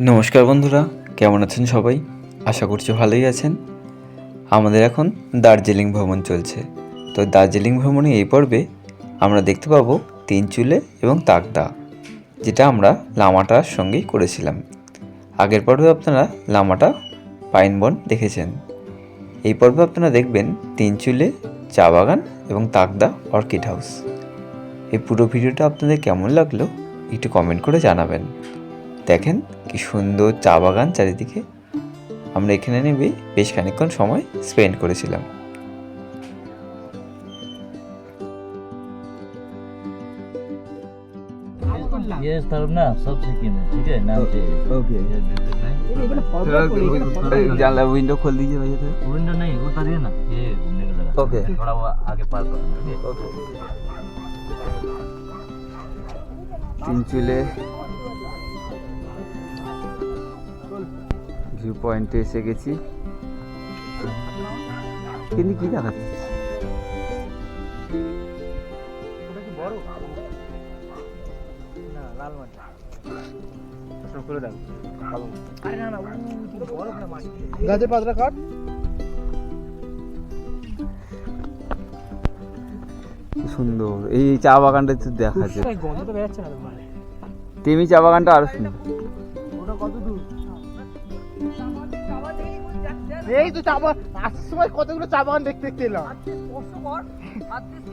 নমস্কার বন্ধুরা, কেমন আছেন সবাই? আশা করছি ভালোই আছেন। আমাদের এখন দার্জিলিং ভ্রমণ চলছে। তো দার্জিলিং ভ্রমণে এই পর্বে আমরা দেখতে পাবো তিন চুলে এবং তাকদা, যেটা আমরা লামাটার সঙ্গেই করেছিলাম। আগের পর্বে আপনারা লামাটা পাইন বন দেখেছেন। এই পর্বে আপনারা দেখবেন তিন চুলে চা বাগান এবং তাকদা অর্কিড হাউস। এই পুরো ভিডিওটা আপনাদের কেমন লাগল, একটু কমেন্ট করে জানাবেন। দেখেন কি সুন্দর চা বাগান চারিদিকে আমরা এখানে নেবে বেশ খানিকক্ষণ সময় স্পেন্ড করেছিলাম ये इस तरफ ना सब सिक्किम है ठीक है नाम चाहिए ओके ये बिल्कुल नहीं জানলা উইন্ডো खोल दीजिए भैया तो विंडो नहीं उतरिए ना ये घूमने का जगह ओके। थोड़ा वो आगे पार करो তিন চুলে ভিউ পয়েন্টে এসে গেছি। কিন্তু কি দেখাচ্ছে কাট সুন্দর। এই চা বাগানটা তো দেখাচ্ছে গন্ধ তো বেরোচ্ছে না তোমার তেমি চা বাগানটা আরও সুন্দর। ওটা কত দূর? এই তো চা বাগান আসার সময় কতগুলো চা বাগান দেখতে দেখতে এলাম।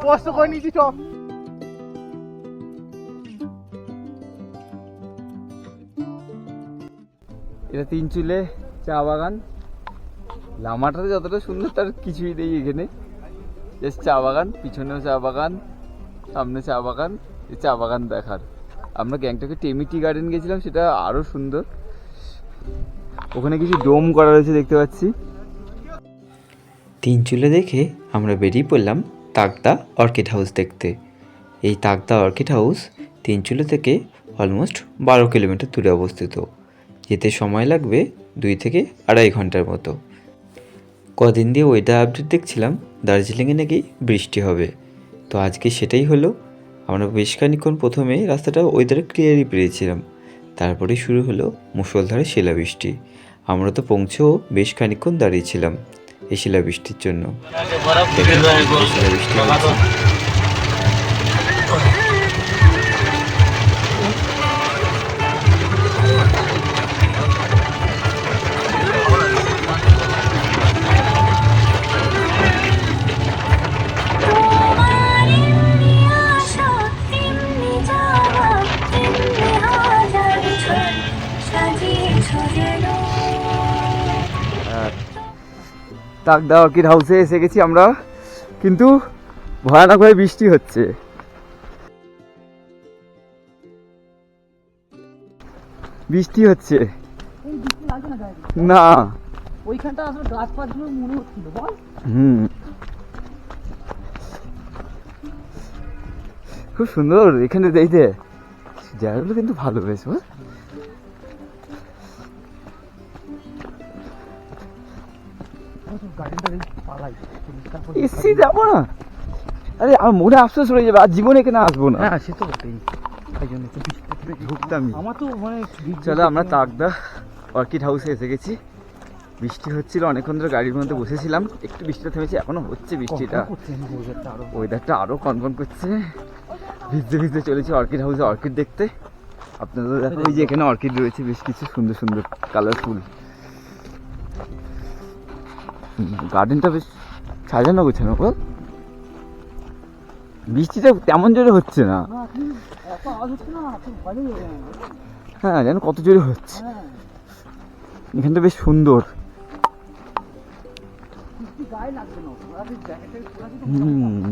স্পষ্ট করে নিয়েছি চ এটা তিন চুলে চা বাগান। লামাটা যতটা সুন্দর তার কিছুই নেই এখানে। জাস্ট চা বাগান পিছনেও চা বাগান সামনে চা বাগান এই চা বাগান দেখার। আমরা গ্যাংটকে টেমিটি গার্ডেন গেছিলাম সেটা আরও সুন্দর। ওখানে কিছু ডোম করা রয়েছে দেখতে পাচ্ছি। তিন চুলে দেখে আমরা বেরিয়ে পড়লাম তাকদা অর্কিড হাউস দেখতে। এই তাকদা অর্কিড হাউস তিন চুলে থেকে অলমোস্ট বারো কিলোমিটার দূরে অবস্থিত। যেতে সময় লাগবে দুই থেকে আড়াই ঘণ্টার মতো। কদিন দিয়ে ওয়েদার আপডেট দেখছিলাম, দার্জিলিংয়ে নাকি বৃষ্টি হবে। তো আজকে সেটাই হলো, আমরা বেশ খানিক্ষণ প্রথমে রাস্তাটা ওয়েদারে ক্লিয়ারই পেয়েছিলাম তারপরে শুরু হলো মুষলধারে শিলাবৃষ্টি। আমরা তো পৌঁছেও বেশ খানিক্ষণ দাঁড়িয়েছিলাম এই শিলাবৃষ্টির জন্য। শিলাবৃষ্টি তাকদা অর্কিড হাউসে এসে গেছি আমরা। কিন্তু ভয়ানক ভয়ানকভাবে বৃষ্টি হচ্ছে। বৃষ্টি হচ্ছে। না ওইখানটা আসলে মনে হচ্ছিল বল। হুম। খুব সুন্দর এখানে দেখতে। জায়গাগুলো কিন্তু ভালো বেশ যাব না? আরে আমার মনে আফসোস রয়ে যাবে আর জীবনে এখানে আসব না? হ্যাঁ সে তো বটেই। তাই জন্য তো ঢুকতামই। আমার তো মানে চলো আমরা তাকদা অর্কিড হাউসে এসে গেছি। বৃষ্টি হচ্ছিল অনেকক্ষণ ধরে গাড়ির মধ্যে বসেছিলাম। একটু বৃষ্টিটা থেমেছে এখনও হচ্ছে বৃষ্টিটা। ওয়েদারটা আরও। ওয়েদারটা আরও কনফার্ম করছে। ভিজতে ভিজতে চলেছি অর্কিড হাউসে অর্কিড দেখতে। আপনাদের দেখো ওই যে এখানে অর্কিড রয়েছে বেশ কিছু সুন্দর সুন্দর কালারফুল গার্ডেনটা বেশ সাজানো গোছানো বল বৃষ্টিটা তেমন জোরে হচ্ছে না হ্যাঁ যেন কত জোরে হচ্ছে এখানটা বেশ সুন্দর হুম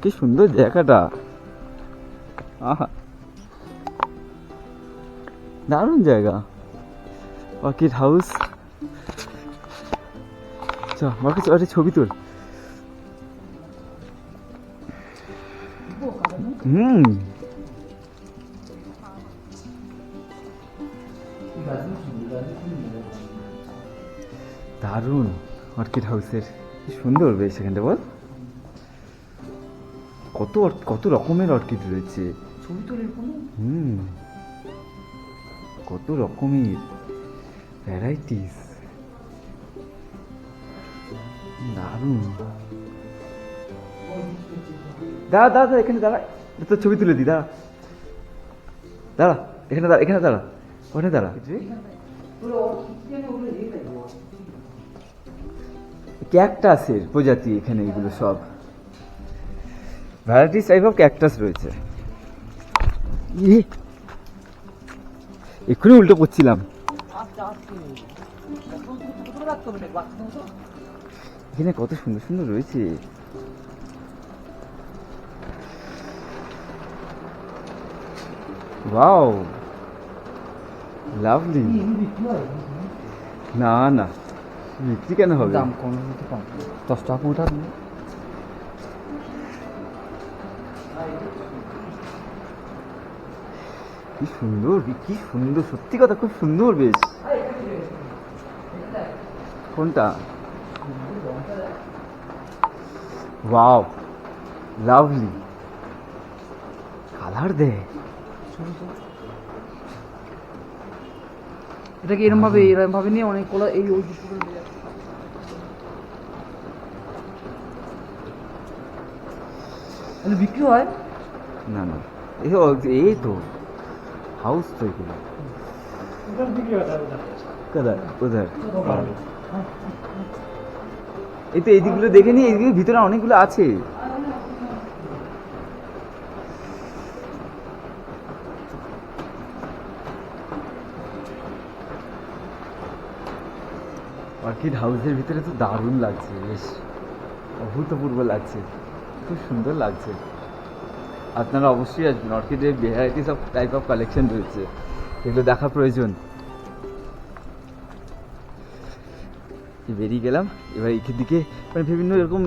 কি সুন্দর জায়গাটা আহা দারুণ জায়গা অর্কিড হাউস চ আমার কাছে ছবি তোল হুম দারুণ অর্কিড হাউসের। কি সুন্দর বেশ এখানটা বল। কত কত রকমের অর্কিড রয়েছে। হুম। কত রকমের। ভ্যারাইটিস। দারুণ। দাঁড়া দাঁড়া দাঁড়া এখানে দাঁড়া। তোর ছবি তুলে দি দাঁড়া। দাঁড়া এখানে দাঁড়া এখানে দাঁড়া ওখানে দাঁড়া। ক্যাকটাসের প্রজাতি এখানে এগুলো সব। ভ্যারাইটিস টাইপ অফ ক্যাকটাস রয়েছে। এক্ষুনি উল্টো পড়ছিলাম এখানে কত সুন্দর সুন্দর রয়েছে। ওয়াও লাভলি না না। বিক্রি কেন হবে? দাম কম হতে কম দশ টাকা নেবে। কি সুন্দর কি- সুন্দর সত্যি কথা খুব সুন্দর বেশ। কোনটা? ওয়াও লাভলি কালার দে। এটাকে এরকম ভাবে এরকম ভাবে নিয়ে অনেক কোলা এই ওই বিক্রি হয়? না না। এই তো। হাউস তো এগুলো। কোথায়? কোথায়? এই তো এইদিকগুলো দেখে নি এইদিকে ভিতরে অনেকগুলো আছে। অর্কিড হাউসের ভিতরে তো দারুণ লাগছে, বেশ অভূতপূর্ব লাগছে, খুব সুন্দর লাগছে। আপনারা অবশ্যই আসবেন, অর্কিডের varieties of type of collection রয়েছে, এগুলো দেখা প্রয়োজন। বেরিয়ে গেলাম, এবার এই দিকে মানে বিভিন্ন এরকম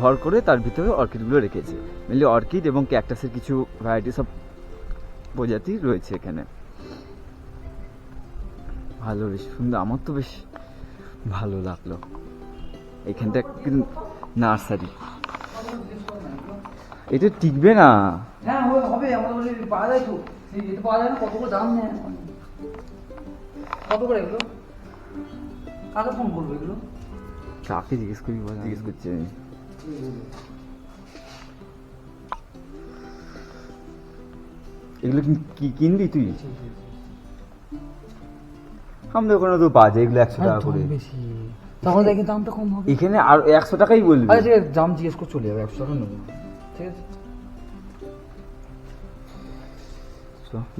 ঘর করে তার ভিতরে অর্কিডগুলো রেখেছে। মেনলি অর্কিড এবং ক্যাকটাসের কিছু ভ্যারাইটিস অফ প্রজাতি রয়েছে এখানে। ভালো, বেশ সুন্দর, আমার তো বেশ ভালো লাগল। এখানটা কিন্তু নার্সারি। এটা টিকবে না? হ্যাঁ কাকে ফোন করব এগুলো? কাকে জিজ্ঞেস করি জিজ্ঞেস করছি আমি। এগুলো কি কিনবি তুই? আমাদের ওখানে তো বাজে এগুলো একশো টাকা করে। বেশি। তখন দেখি দামটা কম হবে। এখানে আর একশো টাকাই বলবি। আরে ঠিক দাম জিজ্ঞেস করে চলে যাবে একশো টাকা নেব। ঠিক আছে?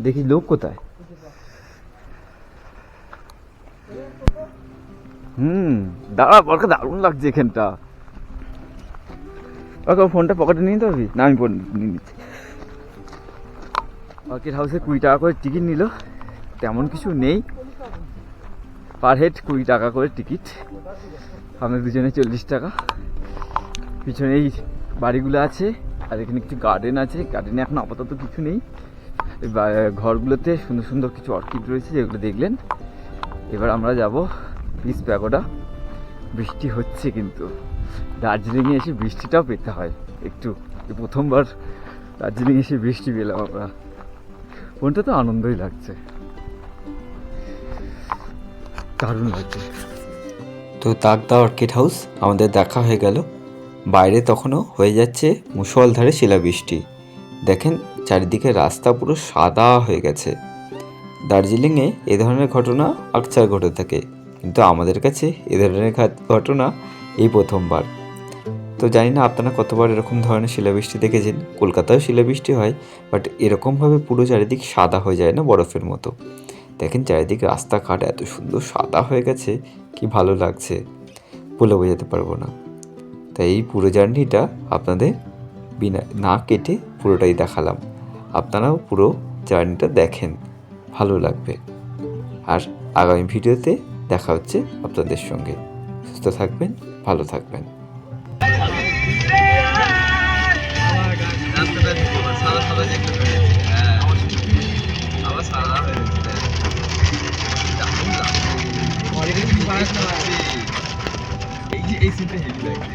দেখি লোক কোথায়। হুম দাঁড়া বরকে দারুণ লাগছে এখানটা। ওকে ফোনটা পকেটে নিয়ে নিতে পারবি? না আমি ফোন নিয়ে নিচ্ছি। অর্কিড হাউসে কুড়ি টাকা করে টিকিট নিল। তেমন কিছু নেই। পার হেড কুড়ি টাকা করে টিকিট আমাদের দুজনে চল্লিশ টাকা। পিছনে এই বাড়িগুলো আছে, আর এখানে কিছু গার্ডেন আছে। গার্ডেনে এখন আপাতত কিছু নেই। ঘরগুলোতে সুন্দর সুন্দর কিছু অর্কিড রয়েছে, যেগুলো দেখলেন। এবার আমরা যাব পিস প্যাগোডা। বৃষ্টি হচ্ছে কিন্তু। দার্জিলিংয়ে এসে বৃষ্টিটাও পেতে হয়। একটু প্রথমবার দার্জিলিং এসে বৃষ্টি পেলাম আমরা। মনটা তো আনন্দই লাগছে। দারুণ লাগছে তো তাকদা অর্কিড হাউস আমাদের দেখা হয়ে গেল। বাইরে তখনও হয়ে যাচ্ছে মুষলধারে শিলাবৃষ্টি। দেখেন, চারিদিকে রাস্তা পুরো সাদা হয়ে গেছে। দার্জিলিংয়ে এ ধরনের ঘটনা আকচার ঘটে থাকে। কিন্তু আমাদের কাছে এ ধরনের ঘটনা এই প্রথমবার। তো জানি না আপনারা কতবার এরকম ধরনের শিলাবৃষ্টি দেখেছেন। কলকাতায় শিলাবৃষ্টি হয় বাট এরকমভাবে পুরো চারিদিক সাদা হয়ে যায় না বরফের মতো। দেখেন চারিদিকে রাস্তাঘাট এত সুন্দর সাদা হয়ে গেছে, কি ভালো লাগছে। বলে বোঝাতে পারব না। তাই এই পুরো জার্নিটা আপনাদের বিনা না কেটে পুরোটাই দেখালাম। আপনারাও পুরো জার্নিটা দেখেন, ভালো লাগবে। আর আগামী ভিডিওতে দেখা হচ্ছে আপনাদের সঙ্গে। সুস্থ থাকবেন, ভালো থাকবেন। এই যে এই সিনটা হেভি লাগছে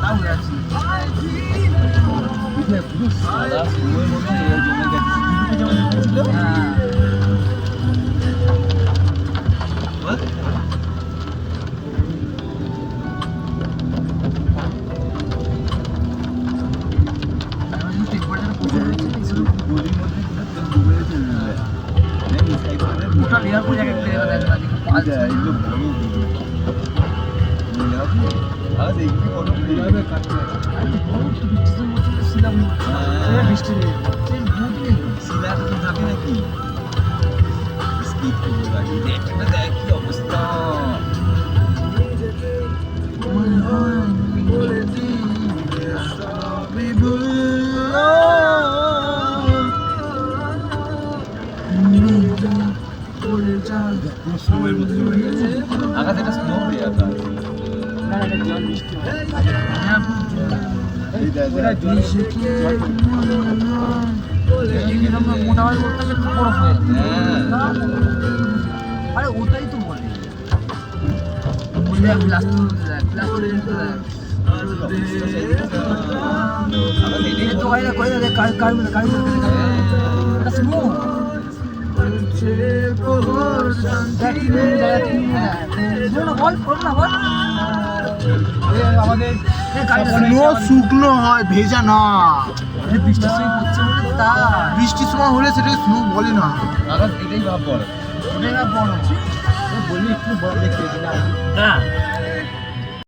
打回来，明天不用死了。我，我明天也要那个。আকাশ এটা স্নো হয়ে দেখ মোটামুটি করতে গেলে বরফ হয়ে হ্যাঁ আরে ওটাই তো বল বল না বল আমাদের স্নো শুকনো হয় ভেজা না। বৃষ্টির সময় পড়ছে বলে তা বৃষ্টির সময় হলে সেটাকে স্নো বলে না। এটাই ভাব বড়। বড়। বলি একটু বড় দেখতে না